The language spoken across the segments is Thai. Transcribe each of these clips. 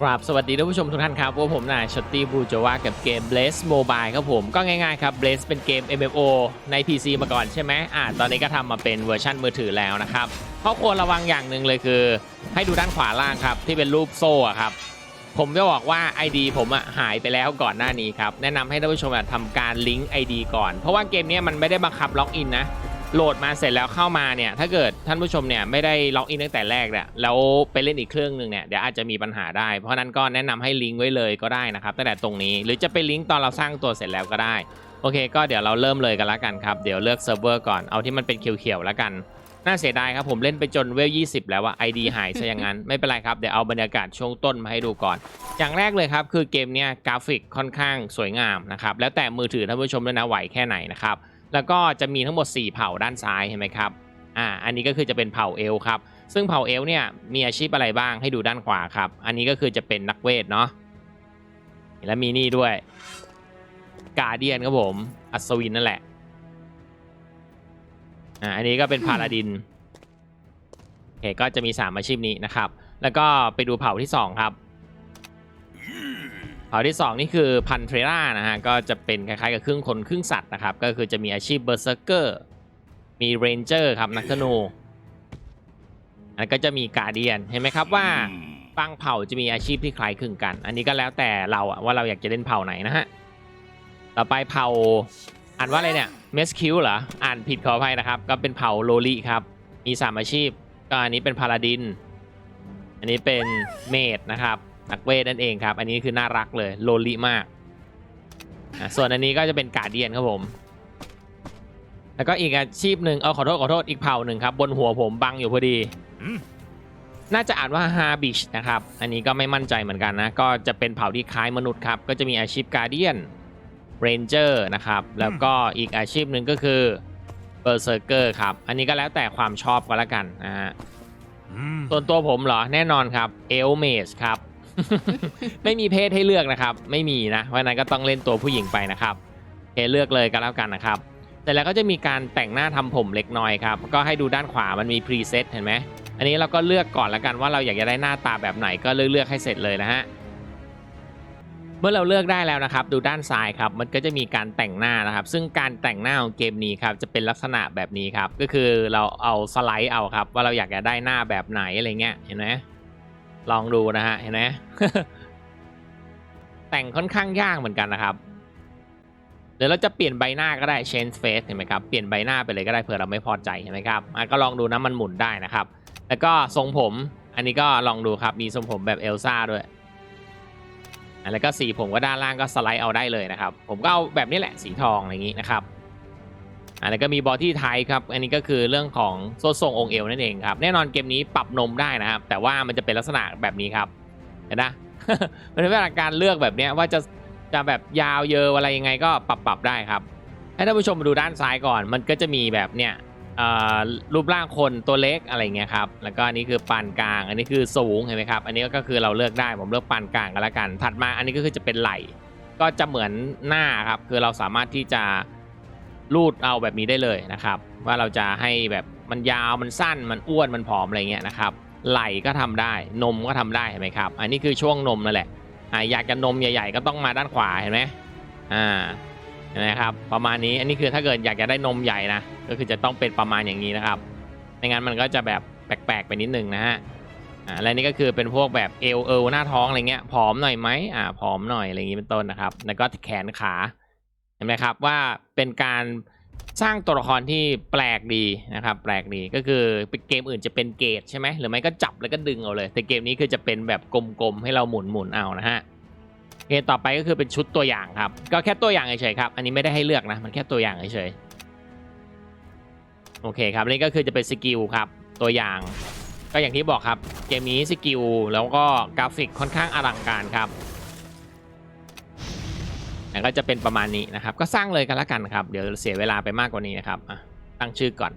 ครับสวัสดีท่านผู้ชมทุกท่านครับพวกผมนายชอตตี้บูจวากับเกม Blaze Mobile ครับผมก็ง่ายๆครับ Blaze เป็นเกม MMO ใน PC มาก่อนใช่ไหมอ่าตอนนี้ก็ทำมาเป็นเวอร์ชันมือถือแล้วนะครับข้อควรระวังอย่างหนึ่งเลยคือ ให้ดูด้านขวาล่างครับ ที่เป็นรูปโซ่ครับ ผมจะบอกว่า ID ผมอะหายไปแล้วก่อนหน้านี้ครับ แนะนำให้ท่านผู้ชมทำการลิงก์ ID ก่อน เพราะว่าเกมนี้มันไม่ได้บังคับล็อกอินนะ โหลดมาเสร็จแล้วเข้ามาเนี่ยถ้าเกิดท่านผู้ชมเนี่ยไม่ได้ล็อกอินตั้งแต่แรกเนี่ยแล้วไปเล่นอีกเครื่องหนึ่งเนี่ยเดี๋ยวอาจจะมีปัญหาได้ เพราะนั้นก็แนะนำให้ลิงก์ไว้เลยก็ได้นะครับตั้งแต่ตรงนี้หรือจะไปลิงก์ตอนเราสร้างตัวเสร็จแล้วก็ได้โอเค ก็เดี๋ยวเราเริ่มเลยกันละกันครับเดี๋ยวเลือกเซิร์ฟเวอร์ก่อนเอาที่มันเป็นเขียวๆแล้วกันน่าเสียดายครับผมเล่นไปจนเวล 20 แล้วว่า ID หายซะอย่างนั้น ไม่เป็นไรครับ เดี๋ยวเอาบรรยากาศช่วงต้นมาให้ดูก่อน อย่างแรกเลยครับ คือเกมเนี้ยกราฟิกค่อนข้างสวยงามนะครับ แล้วแต่มือถือท่านผู้ชมด้วยนะไหวแค่ไหนนะครับ แล้วก็จะมีทั้งหมด 4 เผ่าด้านซ้ายเห็นไหมครับอ่าอันนี้ก็คือจะเป็นเผ่าเอลครับซึ่งเผ่าเอลเนี่ยมีอาชีพอะไรบ้างให้ดูด้านขวาครับ อันนี้ก็คือจะเป็นนักเวทเนาะแล้วมีนี่ด้วยกาเดียนครับผมอัศวินนั่นแหละอ่าอันนี้ก็เป็นพาลาดินโอเคก็จะมี 3 อาชีพนี้นะครับ แล้วก็ไปดูเผ่าที่ 2 ครับ เผ่าที่ 2 นี่คือพันเทรานะฮะ ก็จะเป็นคล้ายๆกับครึ่งคนครึ่งสัตว์นะครับ ก็คือจะมีอาชีพเบอร์เซอร์เกอร์ มีเรนเจอร์ครับนักธนูอันนก็จะมีกาเดียน เห็นไหมครับว่าบางเผ่าจะมีอาชีพที่คล้ายคลึงกัน อันนี้ก็แล้วแต่เราอะว่าเราอยากจะเล่นเผ่าไหนนะฮะ ต่อไปเผ่าอ่านว่าอะไรเนี่ยเมสคิวเหรอ อ่านผิดขออภัยนะครับ ก็เป็นเผ่าโลลิครับ มีสามอาชีพ ก็อันนี้เป็นพาลาดิน อันนี้เป็นเมดนะครับ นักเวทนั่นเองครับ อันนี้คือน่ารักเลยโลลิมากอะส่วนอันนี้ก็จะเป็นกาเดียนครับผม แล้วก็อีกอาชีพหนึ่งเอาขอโทษขอโทษอีกเผ่าหนึ่งครับ บนหัวผมบังอยู่พอดี น่าจะอ่านว่าฮาบิชนะครับ อันนี้ก็ไม่มั่นใจเหมือนกันนะ ก็จะเป็นเผ่าที่คล้ายมนุษย์ครับ ก็จะมีอาชีพกาเดียนเรนเจอร์นะครับ แล้วก็อีกอาชีพหนึ่งก็คือเบอร์เซอร์เกอร์ครับ อันนี้ก็แล้วแต่ความชอบก็แล้วกันนะฮะส่วนตัวผมเหรอแน่นอนครับเอลเมสครับ ไม่มีเพศให้เลือกนะครับ ไม่มีนะ เพราะนั้นก็ต้องเล่นตัวผู้หญิงไปนะครับโอเคเลือกเลยก็แล้วกันนะครับแต่แล้วก็จะมีการแต่งหน้าทำผมเล็กน้อยครับ ก็ให้ดูด้านขวามันมีพรีเซตเห็นไหมอันนี้เราก็เลือกก่อนแล้วกันว่าเราอยากจะได้หน้าตาแบบไหนก็เลือกเลือกให้เสร็จเลยนะฮะเมื่อเราเลือกได้แล้วนะครับ ดูด้านซ้ายครับมันก็จะมีการแต่งหน้านะครับ ซึ่งการแต่งหน้าของเกมนี้ครับจะเป็นลักษณะแบบนี้ครับ ก็คือเราเอาสไลด์เอาครับ ว่าเราอยากจะได้หน้าแบบไหนอะไรเงี้ยเห็นไหม ลองดูนะฮะเห็นไหมแต่งค่อนข้างยากเหมือนกันนะครับเดี๋ยวเราจะเปลี่ยนใบหน้าก็ได้ change face เห็นไหมครับเปลี่ยนใบหน้าไปเลยก็ได้เผื่อเราไม่พอใจเห็นไหมครับอะก็ลองดูนะมันหมุนได้นะครับ แล้วก็ทรงผมอันนี้ก็ลองดูครับมีทรงผมแบบเอลซ่าด้วยแล้วก็สีผมก็ด้านล่างก็สไลด์เอาได้เลยนะครับ ผมก็เอาแบบนี้แหละสีทองอะไรอย่างนี้นะครับ อะแล้วก็มีบอดี้ไทครับ อันนี้ก็คือเรื่องของโซ่ทรงองค์เอวนั่นเองครับ แน่นอนเกมนี้ปรับนมได้นะครับ แต่ว่ามันจะเป็นลักษณะแบบนี้ครับ เห็นนะ มันเป็นเวลาการเลือกแบบนี้ว่าจะจะแบบยาวเยอะอะไรยังไงก็ปรับปรับได้ครับ ให้ท่านผู้ชมมาดูด้านซ้ายก่อน มันก็จะมีแบบเนี้ยรูปร่างคนตัวเล็กอะไรเงี้ยครับ แล้วก็อันนี้คือปานกลาง อันนี้คือสูงเห็นไหมครับ อันนี้ก็คือเราเลือกได้ ผมเลือกปานกลางกันละกัน ถัดมาอันนี้ก็คือจะเป็นไหล่ ก็จะเหมือนหน้าครับ คือเราสามารถที่จะ รูดเอาแบบนี้ได้เลยนะครับ ว่าเราจะให้แบบมันยาวมันสั้นมันอ้วนมันผอมอะไรเงี้ยนะครับไหล่ก็ทำได้นมก็ทำได้เห็นไหมครับ อันนี้คือช่วงนมนั่นแหละอ่าอยากจะนมใหญ่ ๆ ก็ต้องมาด้านขวาเห็นไหมอ่าเห็นไหมครับประมาณนี้อันนี้คือถ้าเกิดอยากจะได้นมใหญ่นะก็คือจะต้องเป็นประมาณอย่างนี้นะครับไม่งั้นมันก็จะแบบแปลกๆไปนิดนึงนะฮะอ่าและนี่ก็คือเป็นพวกแบบเอวเอวหน้าท้องอะไรเงี้ยผอมหน่อยไหมอ่าผอมหน่อยอะไรอย่างนี้เป็นต้นนะครับ แล้วก็แขนขา ห็นไหมครับว่าเป็นการสร้างตัวละครที่แปลกดีนะครับ แปลกดีก็คือเกมอื่นจะเป็นเกจใช่ไหมหรือไม่ก็จับแล้วก็ดึงเอาเลย แต่เกมนี้คือจะเป็นแบบกลมๆให้เราหมุนหมุนๆเอานะฮะเกมต่อไปก็คือเป็นชุดตัวอย่างครับ ก็แค่ตัวอย่างเฉยๆครับ อันนี้ไม่ได้ให้เลือกนะ มันแค่ตัวอย่างเฉยๆโอเคครับนี่ก็คือจะเป็นสกิลครับตัวอย่าง ก็อย่างที่บอกครับ เกมนี้สกิลแล้วก็กราฟิกค่อนข้างอลังการครับ แล้วก็จะเป็นประมาณนี้นะครับ ก็สร้างเลยกันละกันครับ เดี๋ยวเสียเวลาไปมากกว่านี้นะครับตั้งชื่อก่อน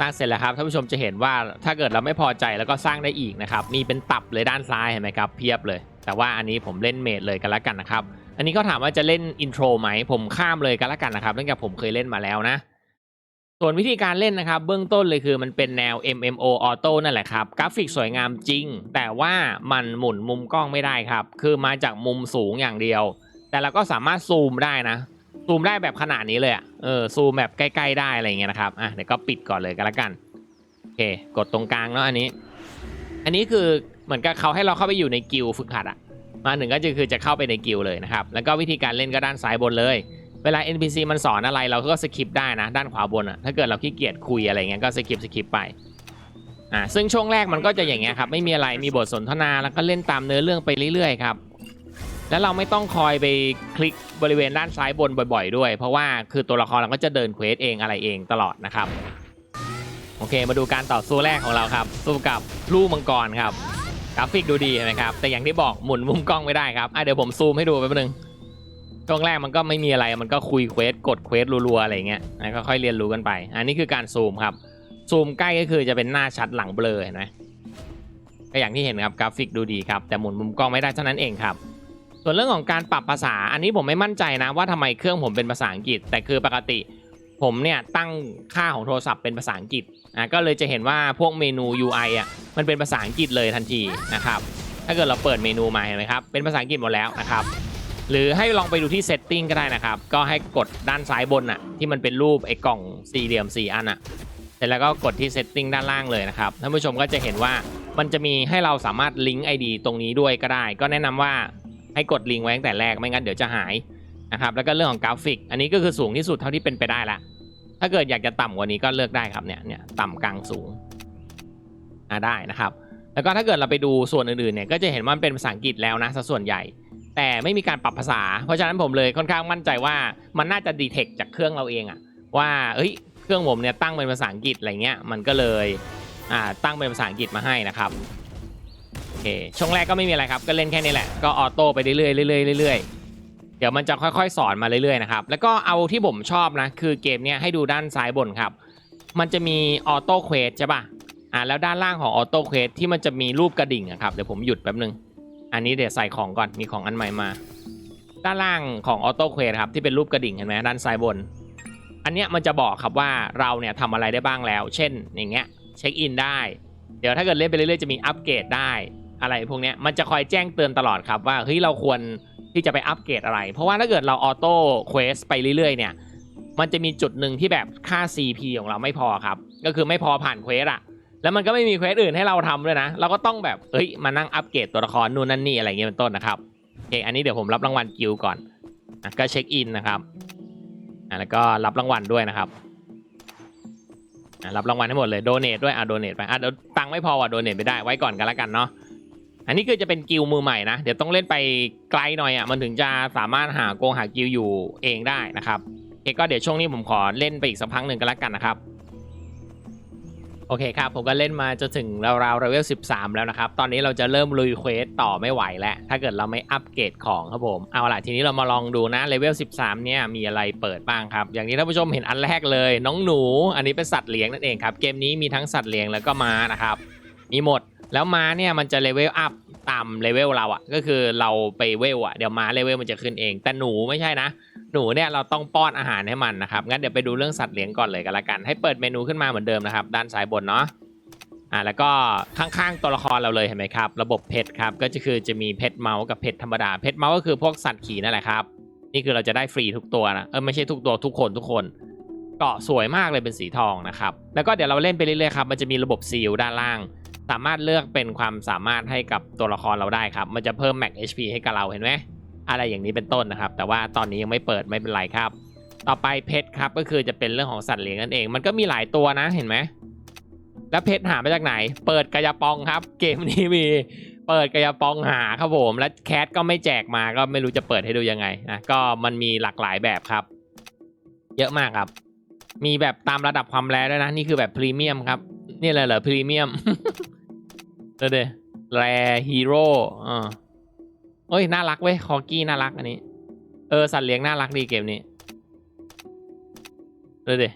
สร้งเสร็จแล้วครับท่านผู้ชมจะเห็นว่าถ้าเกิดเราไม่พอใจแล้วก็สร้างได้อีกนะครับ มีเป็นตับเลยด้านซ้ายเห็นไหมครับเพียบเลย แต่ว่าอันนี้ผมเล่นเมดเลยกันละกันนะครับ อันนี้ก็ถามว่าจะเล่นอินโทรไหมผมข้ามเลยกันละกันนะครับเนื่องจากผมเคยเล่นมาแล้วนะส่วนวิธีการเล่นนะครับ เบื้องต้นเลยคือมันเป็นแนว MMO Auto นั่นแหละครับ กราฟิกสวยงามจริง แต่ว่ามันหมุนมุมกล้องไม่ได้ครับ คือมาจากมุมสูงอย่างเดียว แต่เราก็สามารถซูมได้นะ ซูมได้แบบขนาดนี้เลยอะ่ะเออซูมแบบใกล้ๆได้อะไรเงี้ยนะครับอะเดี๋ยวก็ปิดก่อนเลยกันละกันโอเค กดตรงกลางเนาะอันนี้ อันนี้คือเหมือนกับเขาให้เราเข้าไปอยู่ในกิลฝึกหัดอะมาหนึ่งก็จะคือจะเข้าไปในกิลเลยนะครับ แล้วก็วิธีการเล่นก็ด้านซ้ายบนเลย เวลา NPC มันสอนอะไรเราก็สคิปได้นะ ด้านขวาบนอะถ้าเกิดเราขี้เกียจคุยอะไรเงี้ยก็สคิปสคิปไปอ่าซึ่งช่วงแรกมันก็จะอย่างเงี้ยครับไม่มีอะไรมีบทสนทนาแล้วก็เล่นตามเนื้อเรื่องไปเรื่อยๆครับ แล้วเราไม่ต้องคอยไปคลิกบริเวณด้านซ้ายบนบ่อย ๆ ด้วย เพราะว่าคือตัวละครเราก็จะเดินเควสเองอะไรเองตลอดนะครับ โอเคมาดูการต่อสู้แรกของเราครับ สู้กับลูกมังกรครับกราฟิกดูดีนไหมครับ แต่อย่างที่บอกหมุนมุมกล้องไม่ได้ครับอะเดี๋ยวผมซูมให้ดูแป๊บนึงช่วงแรกมันก็ไม่มีอะไรมันก็คุยเควสกดเควสรัวๆอะไรเงี้ยนะก็ค่อยเรียนรู้กันไป อันนี้คือการซูมครับ ซูมใกล้ก็คือจะเป็นหน้าชัดหลังเบลอเห็นไหมก็อย่างที่เห็นครับกราฟิกดูดีครับแต่หมุนมุมกล้องไม่ได้เท่านั้นเองครับ ส่วนเรื่องของการปรับภาษาอันนี้ผมไม่มั่นใจนะว่าทำไมเครื่องผมเป็นภาษาอังกฤษ แต่คือปกติ ผมเนี่ยตั้งค่าของโทรศัพท์เป็นภาษาอังกฤษอะก็เลยจะเห็นว่าพวกเมนู UI อะมันเป็นภาษาอังกฤษเลยทันทีนะครับถ้าเกิดเราเปิดเมนูมาเห็นไหมครับเป็นภาษาอังกฤษหมดแล้วนะครับหรือให้ลองไปดูที่ Setting ก็ได้นะครับ ก็ให้กดด้านซ้ายบนอะที่มันเป็นรูปไอ้กล่องสี่เหลี่ยมสี่อันอะเสร็จแล้วก็กดที่ Setting ด้านล่างเลยนะครับท่านผู้ชมก็จะเห็นว่ามันจะมีให้เราสามารถลิงก์ ID ตรงนี้ด้วยก็ได้ ก็แนะนำว่า ให้กดลิงก์ไว้ตั้งแต่แรกไม่งั้นเดี๋ยวจะหายนะครับแล้วก็เรื่องของกราฟิก อันนี้ก็คือสูงที่สุดเท่าที่เป็นไปได้ละถ้าเกิดอยากจะต่ำกว่านี้ก็เลือกได้ครับเนี่ยเนี่ยต่ำกลางสูงอ่าได้นะครับ แล้วก็ถ้าเกิดเราไปดูส่วนอื่นๆเนี่ยก็จะเห็นว่ามันเป็นภาษาอังกฤษแล้วนะสัดส่วนใหญ่ แต่ไม่มีการปรับภาษา เพราะฉะนั้นผมเลยค่อนข้างมั่นใจว่ามันน่าจะดีเทคจากเครื่องเราเองอะว่าเอ้ยเครื่องผมเนี่ยตั้งเป็นภาษาอังกฤษอะไรเงี้ยมันก็เลยอ่าตั้งเป็นภาษาอังกฤษมาให้นะครับ เค ช่วงแรกก็ไม่มีอะไรครับ ก็เล่นแค่นี้แหละ ก็ออโต้ไปเรื่อยๆเรื่อยๆเรื่อยๆ เดี๋ยวมันจะค่อยๆ สอนมาเรื่อยๆนะครับ แล้วก็เอาที่ผมชอบนะ คือเกมเนี้ยให้ดูด้านซ้ายบนครับ มันจะมีออโต้เควสใช่ป่ะ อ่าแล้วด้านล่างของออโต้เควสที่มันจะมีรูปกระดิ่งอะครับ เดี๋ยวผมหยุดแป๊บนึง อันนี้เดี๋ยวใส่ของก่อน มีของอันใหม่มา ด้านล่างของออโต้เควสครับที่เป็นรูปกระดิ่งเห็นไหมด้านซ้ายบน อันเนี้ยมันจะบอกครับว่าเราเนี่ยทำอะไรได้บ้างแล้ว เช่น อย่างเงี้ย เช็คอินได้ เดี๋ยวถ้าเกิดเล่นไปเรื่อยๆจะมีอัปเกรดได้ อะไรพวกเนี้ยมันจะคอยแจ้งเตือนตลอดครับว่าเฮ้ยเราควรที่จะไปอัปเกรดอะไร เพราะว่าถ้าเกิดเราออโต้เควสไปเรื่อยๆเนี่ย มันจะมีจุดหนึ่งที่แบบค่า CP ของเราไม่พอครับ ก็คือไม่พอผ่านเควสอะแล้วมันก็ไม่มีเควสอื่นให้เราทำด้วยนะ เราก็ต้องแบบเอ้ยมานั่งอัปเกรดตัวละครนู่นนั่นนี่อะไรเงี้ยเป็นต้นนะครับโอเคอันนี้เดี๋ยวผมรับรางวัลกิลก่อนอก็เช็คอินนะครับอะแล้วก็รับรางวัลด้วยนะครับอะรับรางวัลให้หมดเลยโดเนทด้วยอะโดเนทไปอะเดี๋ยวตังค์ไม่พอว่ะโดเนทไม่ได้ไว้ก่อนกันแล้วกันเนาะ อันนี้คือจะเป็นกิลมือใหม่นะ เดี๋ยวต้องเล่นไปไกลหน่อยอะมันถึงจะสามารถหาโกงหากิลอยู่เองได้นะครับโอเคก็เดี๋ยวช่วงนี้ผมขอเล่นไปอีกสักพักหนึ่งกันแล้วกันนะครับโอเคครับผมก็เล่นมาจนถึงราวๆเลเวล13 แล้วนะครับ ตอนนี้เราจะเริ่มลุยเควสต่อไม่ไหวแล้ว ถ้าเกิดเราไม่อัปเกรดของครับผมเอาล่ะทีนี้เรามาลองดูนะเลเวล13 เนี่ยมีอะไรเปิดบ้างครับ อย่างนี้ท่านผู้ชมเห็นอันแรกเลย น้องหนู อันนี้เป็นสัตว์เลี้ยงนั่นเองครับ เกมนี้มีทั้งสัตว์เลี้ยงแล้วก็ม้านะครับ มีหมด แล้วม้าเนี่ยมันจะเลเวลอัพตามเลเวลเราอะก็คือเราไปเวลอะเดี๋ยวม้าเลเวลมันจะขึ้นเอง แต่หนูไม่ใช่นะ หนูเนี่ยเราต้องป้อนอาหารให้มันนะครับ งั้นเดี๋ยวไปดูเรื่องสัตว์เลี้ยงก่อนเลยกันละกัน ให้เปิดเมนูขึ้นมาเหมือนเดิมนะครับ ด้านซ้ายบนเนาะ อ่าแล้วก็ข้างๆตัวละครเราเลยเห็นไหมครับ ระบบเพชรครับ ก็จะคือจะมีเพชรเมาส์กับเพชรธรรมดา เพชรเมาส์ก็คือพวกสัตว์ขี่นั่นแหละครับ นี่คือเราจะได้ฟรีทุกตัวนะ เออไม่ใช่ทุกตัวทุกคนทุกคนเกาะสวยมากเลยเป็นสีทองนะครับ แล้วก็เดี๋ยวเราเล่นไปเรื่อยๆครับ มันจะมีระบบซีลด้านล่าง สามารถเลือกเป็นความสามารถให้กับตัวละครเราได้ครับ มันจะเพิ่ม max HP ให้กับเราเห็นไหมอะไรอย่างนี้เป็นต้นนะครับ แต่ว่าตอนนี้ยังไม่เปิดไม่เป็นไรครับ ต่อไปเพชรครับก็คือจะเป็นเรื่องของสัตว์เลี้ยงนั่นเอง มันก็มีหลายตัวนะเห็นไหมแล้วเพชรหามาจากไหน เปิดกระยาปองครับ เกมนี้มีเปิดกระยาปองหาครับผมและแคทก็ไม่แจกมาก็ไม่รู้จะเปิดให้ดูยังไงอะก็มันมีหลากหลายแบบครับ เยอะมากครับ มีแบบตามระดับความแรงด้วยนะ นี่คือแบบพรีเมียมครับ นี่เลยเหรอพรีเมียม ดี๋ยวเดี๋ยวแรฮีโร่อ่าเอ้ย น่ารักเว้ย คอกี้น่ารักอันนี้ เออ สัตว์เลี้ยงน่ารักดีเกมนี้เดี๋ยวเดี๋ยว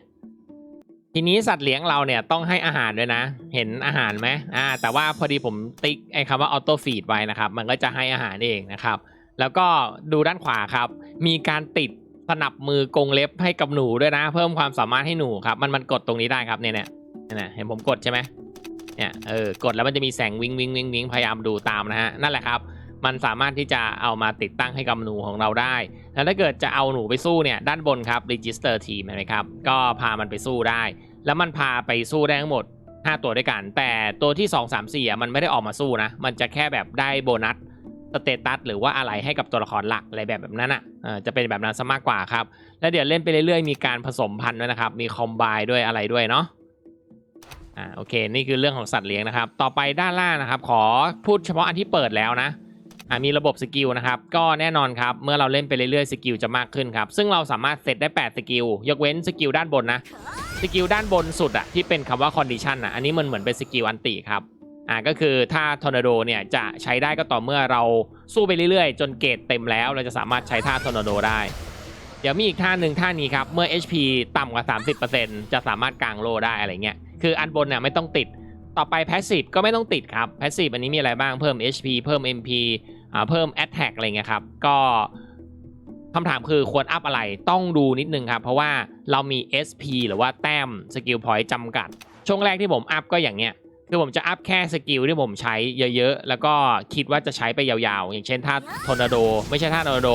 ทีนี้สัตว์เลี้ยงเราเนี่ยต้องให้อาหารด้วยนะ เห็นอาหารไหมอ่า แต่ว่าพอดีผมติ๊กไอ้คำว่าออโต้ฟีดไว้นะครับ มันก็จะให้อาหารเองนะครับ แล้วก็ดูด้านขวาครับ มีการติดสนับมือกรงเล็บให้กับหนูด้วยนะ เพิ่มความสามารถให้หนูครับ มันมันกดตรงนี้ได้ครับเนี่ยเนี่ยเนี่ยเห็นผมกดใช่ไหม เนี่ยเออกดแล้วมันจะมีแสงวิงวิงวิงวิงพยายามดูตามนะฮะนั่นแหละครับ มันสามารถที่จะเอามาติดตั้งให้กับหนูของเราได้ แล้วถ้าเกิดจะเอาหนูไปสู้เนี่ยด้านบนครับ register team เห็นไหมครับ ก็พามันไปสู้ได้ แล้วมันพาไปสู้ได้ทั้งหมด 5 ตัวด้วยกัน แต่ตัวที่ 2 3 4อะมันไม่ได้ออกมาสู้นะ มันจะแค่แบบได้โบนัสสเตตัสหรือว่าอะไรให้กับตัวละครหลักอะไรแบบแบบนั้นอะจะเป็นแบบนั้นซะมากกว่าครับ แล้วเดี๋ยวเล่นไปเรื่อยๆมีการผสมพันธุ์ด้วยนะครับ มีคอมไบด้วยอะไรด้วยเนาะ อ่าโอเค นี่คือเรื่องของสัตว์เลี้ยงนะครับ ต่อไปด้านล่างนะครับ ขอพูดเฉพาะอันที่เปิดแล้วนะอ่ามีระบบสกิลนะครับ ก็แน่นอนครับ เมื่อเราเล่นไปเรื่อยๆสกิลจะมากขึ้นครับ ซึ่งเราสามารถเซตได้ 8 สกิล ยกเว้นสกิลด้านบนนะ สกิลด้านบนสุดอะที่เป็นคำว่า condition อะอันนี้มันเหมือนเป็นสกิลอันติครับ อ่าก็คือถ้าทอร์นาโดเนี่ยจะใช้ได้ก็ต่อเมื่อเราสู้ไปเรื่อยๆ จนเกรดเต็มแล้ว เราจะสามารถใช้ท่าทอร์นาโดได้ เดี๋ยวมีอีกท่าหนึ่งท่านี้ครับ เมื่อ HP ต่ำกว่า 30%จะสามารถกางโลได้อะไรเงี้ย คืออันบนเนี่ยไม่ต้องติด ต่อไป Passive ก็ไม่ต้องติดครับ Passive อันนี้มีอะไรบ้างเพิ่ม HP เพิ่ม MP อ่าเพิ่ม Attack อะไรเงี้ยครับ ก็คำถามคือควรอัพอะไรต้องดูนิดนึงครับ เพราะว่าเรามี SP หรือว่าแต้มสกิลพอยต์จำกัด ช่วงแรกที่ผมอัพก็อย่างเงี้ยคือผมจะอัพแค่สกิลที่ผมใช้เยอะๆ แล้วก็คิดว่าจะใช้ไปยาวๆ อย่างเช่นท่าทอร์นาโด ไม่ใช่ท่าทอร์นาโด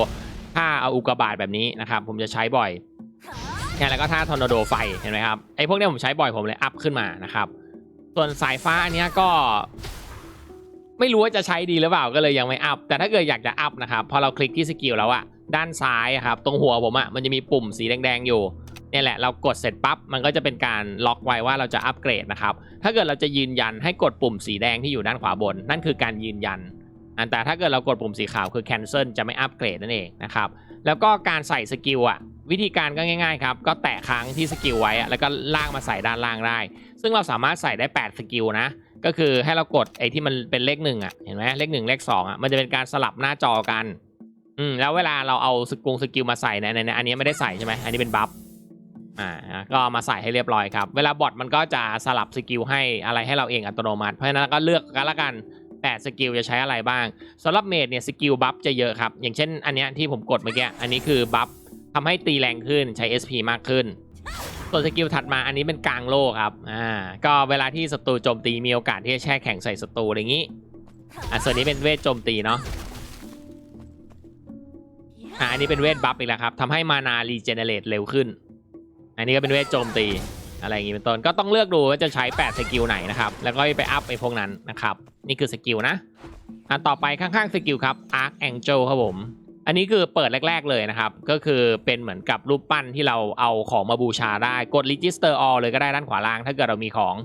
ท่าเอาอุกกาบาตแบบนี้นะครับ ผมจะใช้บ่อย เนี่ยแล้วก็ท่าทอร์นาโดไฟเห็นไหมครับไอ้พวกเนี้ยผมใช้บ่อยผมเลยอัพขึ้นมานะครับ ส่วนสายฟ้าอันเนี้ยก็ ไม่รู้ว่าจะใช้ดีหรือเปล่าก็เลยยังไม่อัพแต่ถ้าเกิดอยากจะอัพนะครับพอเราคลิกที่สกิลแล้วอะด้านซ้ายครับตรงหัวผมอะมันจะมีปุ่มสีแดงๆอยู่เนี่ยแหละเรากดเสร็จปั๊บมันก็จะเป็นการล็อกไว้ว่าเราจะอัปเกรดนะครับถ้าเกิดเราจะยืนยันให้กดปุ่มสีแดงที่อยู่ด้านขวาบน นั่นคือการยืนยันอันแต่ถ้าเกิดเรากดปุ่มสีขาวคือ cancel จะไม่อัปเกรดนั่นเองนะครับ แล้วก็การใส่สกิลอะวิธีการก็ง่ายๆครับ ก็แตะค้างที่สกิลไว้อะแล้วก็ลากมาใส่ด้านล่างได้ ซึ่งเราสามารถใส่ได้ 8 สกิลนะ ก็คือให้เรากดไอ้ที่มันเป็นเลขหนึ่งอะเห็นไหมเลขหนึ่งเลขสองอะมันจะเป็นการสลับหน้าจอกัน อืมแล้วเวลาเราเอาสกุลสกิลมาใส่ในในในอันนี้ไม่ได้ใส่ใช่ไหมอันนี้เป็นบัฟ อ่า ก็มาใส่ให้เรียบร้อยครับ เวลาบอทมันก็จะสลับสกิลให้อะไรให้เราเองอัตโนมัติ เพราะฉะนั้นก็เลือกกันละกัน 8 สกิลจะใช้อะไรบ้างสำหรับเมดเนี่ยสกิลบัฟจะเยอะครับ อย่างเช่นอันเนี้ยที่ผมกดเมื่อกี้ อันนี้คือบัฟทำให้ตีแรงขึ้นใช้ SP มากขึ้น ส่วนสกิลถัดมาอันนี้เป็นกลางโลครับ อ่า ก็เวลาที่ศัตรูโจมตีมีโอกาสที่จะแช่แข็งใส่ศัตรูอะไรอย่างนี้ อ่าส่วนนี้เป็นเวทโจมตีเนาะ อ่าอันนี้เป็นเวทบัฟอีกแล้วครับทำให้มานารีเจเนเรตเร็วขึ้น อันนี้ก็เป็นเวทโจมตี อะไรอย่างงี้เป็นต้นก็ต้องเลือกดูว่าจะใช้8สกิลไหนนะครับแล้วก็ไปอัพไอ้พวกนั้นนะครับนี่คือสกิลนะอันต่อไปข้างๆสกิลครับ Arc Angel ครับผม อันนี้คือเปิดแรก ๆเลยนะครับ ก็คือเป็นเหมือนกับรูปปั้นที่เราเอาของมาบูชาได้กด Register All เลยก็ได้ด้านขวาล่าง ถ้าเกิดเรามีของ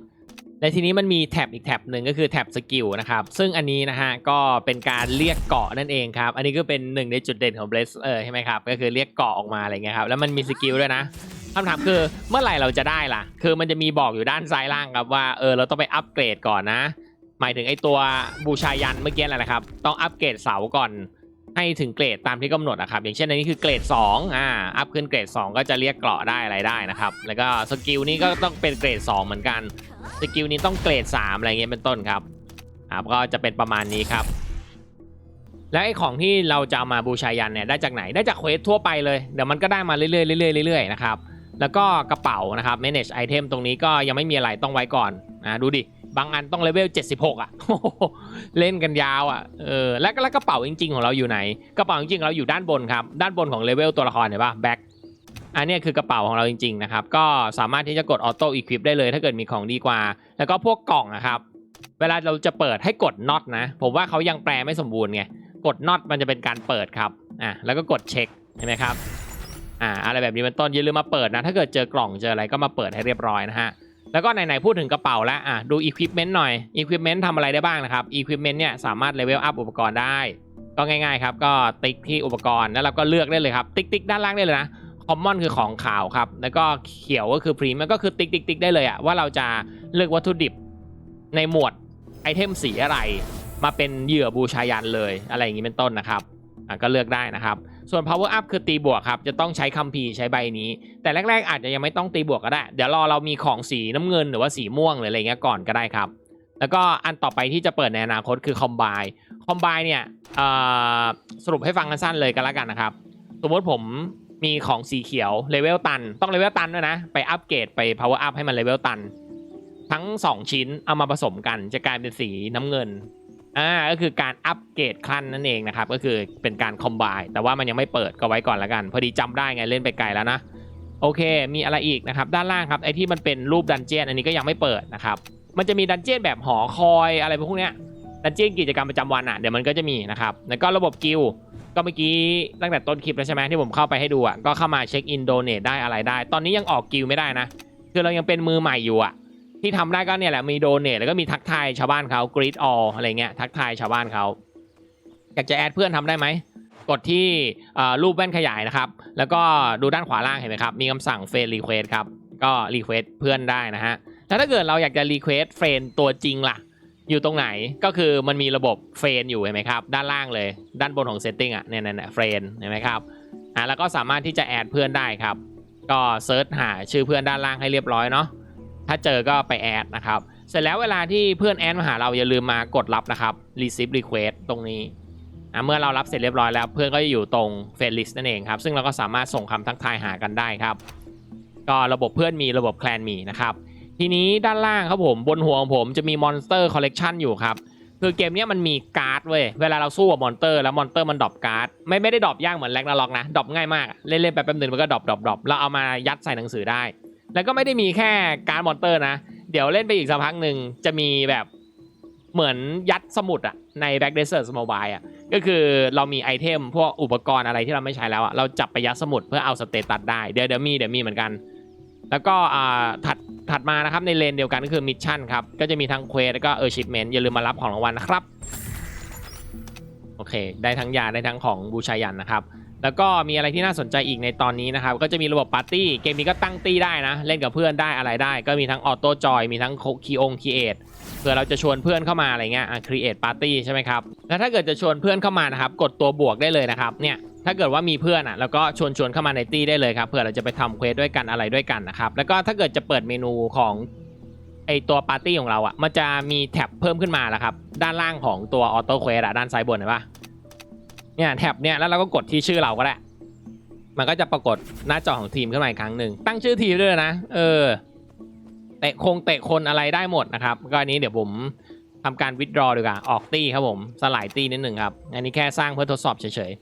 ในทีนี้มันมีแท็บอีกแท็บหนึ่งก็คือแท็บสกิลนะครับ ซึ่งอันนี้นะฮะก็เป็นการเรียกเกาะนั่นเองครับ อันนี้ก็เป็นหนึ่งในจุดเด่นของเบสเออใช่ไหมครับ ก็คือเรียกเกาะออกมาอะไรเงี้ยครับ แล้วมันมีสกิลด้วยนะ คำถามคือเมื่อไหร่เราจะได้ล่ะ คือมันจะมีบอกอยู่ด้านซ้ายล่างครับว่าเออเราต้องไปอัปเกรดก่อนนะ หมายถึงไอตัวบูชายันเมื่อกี้แหละนะครับ ต้องอัปเกรดเสาก่อนให้ถึงเกรดตามที่กำหนดนะครับ อย่างเช่นอันนี้คือเกรด2อ่าอัพขึ้นเกรด 2 ก็จะเรียกเกราะได้อะไรได้นะครับ แล้วก็สกิลนี้ก็ต้องเป็นเกรด 2 เหมือนกัน สกิลนี้ต้องเกรด 3 อะไรเงี้ยเป็นต้นครับครับก็จะเป็นประมาณนี้ครับ แล้วไอ้ของที่เราจะามาบูชายันเนี่ยได้จากไหนได้จากเควสทั่วไปเลย เดี๋ยวมันก็ได้มาเรื่อยๆเรื่อยๆเรื่อยๆนะครับ แล้วก็กระเป๋านะครับ manage item ตรงนี้ก็ยังไม่มีอะไรต้องไว้ก่อนอ่าดูดิ บางอันต้องเลเวล 76 อะ เล่นกันยาวอะ เออ แล้วแล้วกระเป๋าจริง ๆ ของเราอยู่ไหน กระเป๋าจริงๆเราอยู่ด้านบนครับ ด้านบนของเลเวลตัวละครเห็นปะแบ็คอันนี้คือกระเป๋าของเราจริง ๆ นะครับ ก็สามารถที่จะกดออโต้อีควิปได้เลยถ้าเกิดมีของดีกว่า แล้วก็พวกกล่องนะครับ เวลาเราจะเปิดให้กดน็อตนะ ผมว่าเขายังแปลไม่สมบูรณ์ไง กดน็อตมันจะเป็นการเปิดครับ อะ แล้วก็กดเช็ค เห็นไหมครับ อ่าอะไรแบบนี้เป็นต้นอย่าลืมมาเปิดนะ ถ้าเกิดเจอกล่องเจออะไรก็มาเปิดให้เรียบร้อยนะฮะ แล้วก็ไหนๆพูดถึงกระเป๋าแล้วอะดู Equipment หน่อย Equipment ทำอะไรได้บ้างนะครับ Equipment เนี่ยสามารถเลเวลอัพอุปกรณ์ได้ ก็ง่ายๆครับก็ติ๊กที่อุปกรณ์แล้วเราก็เลือกได้เลยครับติ๊กติ๊กด้านล่างได้เลยนะ Common คือของขาวครับ แล้วก็เขียวก็คือ Premium ก็คือติ๊กติ๊กติ๊กได้เลยอะว่าเราจะเลือกวัตถุดิบในหมวดไอเทมสีอะไร มาเป็นเหยื่อบูชายันเลยอะไรอย่างนี้เป็นต้นนะครับอะก็เลือกได้นะครับ ส่วน power up คือตีบวกครับ จะต้องใช้คัมภีร์ใช้ใบนี้ แต่แรก ๆ อาจจะยังไม่ต้องตีบวกก็ได้ เดี๋ยวรอเรามีของสีน้ำเงินหรือว่าสีม่วงหรืออะไรเงี้ยก่อนก็ได้ครับ แล้วก็อันต่อไปที่จะเปิดในอนาคตคือคอมไบคอมไบเนี่ยสรุปให้ฟังกันสั้นเลยกันแล้วกันนะครับ สมมติผมมีของสีเขียวเลเวลตัน ต้องเลเวลตันด้วยนะ ไปอัปเกรดไป power up ให้มันเลเวลตัน ทั้ง 2 ชิ้นเอามาผสมกันจะกลายเป็นสีน้ำเงิน อ่าก็คือการอัปเกรดขั้นนั่นเองนะครับก็คือเป็นการคอมไบแต่ว่ามันยังไม่เปิดก็ไว้ก่อนละกัน พอดีจำได้ไงเล่นไปไกลแล้วนะโอเค มีอะไรอีกนะครับด้านล่างครับไอที่มันเป็นรูปดันเจียนอันนี้ก็ยังไม่เปิดนะครับมันจะมีดันเจียนแบบหอคอยอะไรพวกเนี้ยดันเจียนกิจกรรมประจำวันอะเดี๋ยวมันก็จะมีนะครับแล้วก็ระบบกิลก็เมื่อกี้ตั้งแต่ต้นคลิปแล้วใช่ไหมที่ผมเข้าไปให้ดูอะก็เข้ามาเช็คอินโดเนทได้อะไรได้ ตอนนี้ยังออกกิลไม่ได้นะ คือเรายังเป็นมือใหม่อยู่อะ ที่ทำได้ก็เนี่ยแหละมีโดเนทแล้วก็มีทักทายชาวบ้านเขากรีดออลอะไรเงี้ยทักทายชาวบ้านเขาอยากจะแอดเพื่อนทำได้ไหมกดที่อ่อรูปแว่นขยายนะครับ แล้วก็ดูด้านขวาล่างเห็นไหมครับ มีคำสั่งเฟรนรีเควสครับ ก็รีเควสเพื่อนได้นะฮะแล้วถ้าเกิดเราอยากจะรีเควสเฟรนตัวจริงล่ะ อยู่ตรงไหนก็คือมันมีระบบเฟรนอยู่เห็นไหมครับ ด้านล่างเลย ด้านบนของเซตติ้งอะเนี่ยเนี่ยเฟรนเห็นไหมครับอ่าแล้วก็สามารถที่จะแอดเพื่อนได้ครับ ก็เซิร์ชหาชื่อเพื่อนด้านล่างให้เรียบร้อยเนาะ ถ้าเจอก็ไปแอดนะครับ เสร็จแล้วเวลาที่เพื่อนแอดมาหาเราอย่าลืมมากดรับนะครับ receive request ตรงนี้เมื่อเรารับเสร็จเรียบร้อยแล้วเพื่อนก็จะอยู่ตรงเฟซลิสนั่นเองครับ ซึ่งเราก็สามารถส่งคำทักทายหากันได้ครับ ก็ระบบเพื่อนมีระบบแคลนมีนะครับ ทีนี้ด้านล่างครับผมบนหัวของผมจะมีมอนสเตอร์คอลเลกชันอยู่ครับคือเกมนี้มันมีการ์ดเว้ยเวลาเราสู้กับมอนเตอร์แล้วมอนเตอร์มันดรอปการ์ดไม่ไม่ได้ดรอปยากเหมือนแร็กนาล็อกนะดรอปง่ายมากเล่นๆไปแป๊บนึงมันก็ดรอปดรอปดรอปเราเอามายัดใส่หนังสือได้ แล้วก็ไม่ได้มีแค่การมอนเตอร์นะ เดี๋ยวเล่นไปอีกสักพักหนึ่งจะมีแบบเหมือนยัดสมุดอะใน Back Desert Mobile อะก็คือเรามีไอเทมพวกอุปกรณ์อะไรที่เราไม่ใช้แล้วอะเราจับไปยัดสมุดเพื่อเอาสเตตัสได้ เดี๋ยวเดี๋ยวมีเดี๋ยวมีเหมือนกัน แล้วก็อ่าถัดถัดมานะครับในเลนเดียวกันก็คือมิชชั่นครับ ก็จะมีทั้งเควสแล้วก็เออชิปเมนต์อย่าลืมมารับของรางวัลนะครับ โอเค ได้ทั้งยาได้ทั้งของบูชายันนะครับ แล้วก็มีอะไรที่น่าสนใจอีกในตอนนี้นะครับ ก็จะมีระบบปาร์ตี้ เกมนี้ก็ตั้งตี้ได้นะ เล่นกับเพื่อนได้อะไรได้ ก็มีทั้งออโต้จอย มีทั้งคีองคีเอทเผื่อเราจะชวนเพื่อนเข้ามาอะไรเงี้ยอะครีเอทปาร์ตี้ใช่ไหมครับ แล้วถ้าเกิดจะชวนเพื่อนเข้ามานะครับ กดตัวบวกได้เลยนะครับ เนี่ยถ้าเกิดว่ามีเพื่อนอะแล้วก็ชวนชวนเข้ามาในตี้ได้เลยครับ เผื่อเราจะไปทำเควสด้วยกันอะไรด้วยกันนะครับ แล้วก็ถ้าเกิดจะเปิดเมนูของไอตัวปาร์ตี้ของเราอะ มันจะมีแท็บเพิ่มขึ้นมาแล้วครับ ด้านล่างของตัวออโต้เควสอะด้านซ้ายบนเห็นปะ เนี่ยแท็บเนี่ยแล้วเราก็กดที่ชื่อเราก็ได้ มันก็จะปรากฏหน้าจอของทีมขึ้นมาอีกครั้งหนึ่งตั้งชื่อทีมด้วยนะ เออเตะคงเตะคนอะไรได้หมดนะครับ ก็อันนี้เดี๋ยวผมทำการวิดรอดีกว่าออกตี้ครับผมสลายตี้นิดหนึ่งครับ อันนี้แค่สร้างเพื่อทดสอบเฉย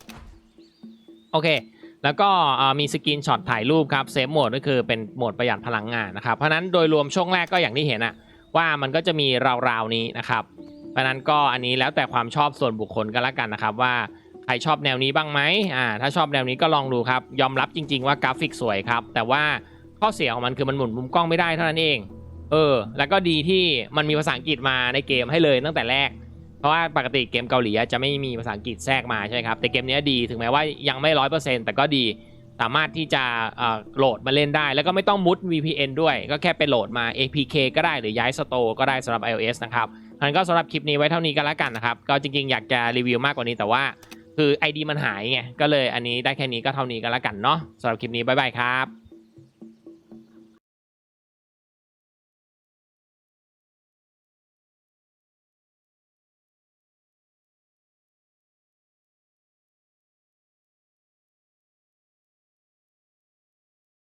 ๆ โอเค แล้วก็มีสกรีนช็อตถ่ายรูปครับเซฟโหมดก็คือเป็นโหมดประหยัดพลังงานนะครับ เพราะนั้นโดยรวมช่วงแรกก็อย่างที่เห็นอะว่ามันก็จะมีราวๆนี้นะครับ เพราะนั้นก็อันนี้แล้วแต่ความชอบส่วนบุคคลก็แล้วกันนะครับว่า ใครชอบแนวนี้บ้างไหมอ่าถ้าชอบแนวนี้ก็ลองดูครับ ยอมรับจริง ๆว่ากราฟิกสวยครับ แต่ว่าข้อเสียของมันคือมันหมุนมุมกล้องไม่ได้เท่านั้นเอง เออ แล้วก็ดีที่มันมีภาษาอังกฤษมาในเกมให้เลยตั้งแต่แรก เพราะว่าปกติเกมเกาหลีจะไม่มีภาษาอังกฤษแทรกมาใช่ไหมครับ แต่เกมนี้ดีถึงแม้ว่ายังไม่ร้อยเปอร์เซ็นต์แต่ก็ดี สามารถที่จะโหลดมาเล่นได้ แล้วก็ไม่ต้องมุด VPN ด้วย ก็แค่ไปโหลดมา APK ก็ได้หรือย้ายสโตร์ก็ได้สำหรับ iOS นะครับงั้นก็สำหรับคลิปนี้ไว้เท่านี้ก็แล้วกันนะครับ ก็จริงๆอยากจะรีวิวมากกว่านี้แต่ว่า คือ ID มันหายไงก็เลยอันนี้ได้แค่นี้ก็เท่านี้ก็แล้วกันเนาะสำหรับคลิปนี้บ๊ายบายครับ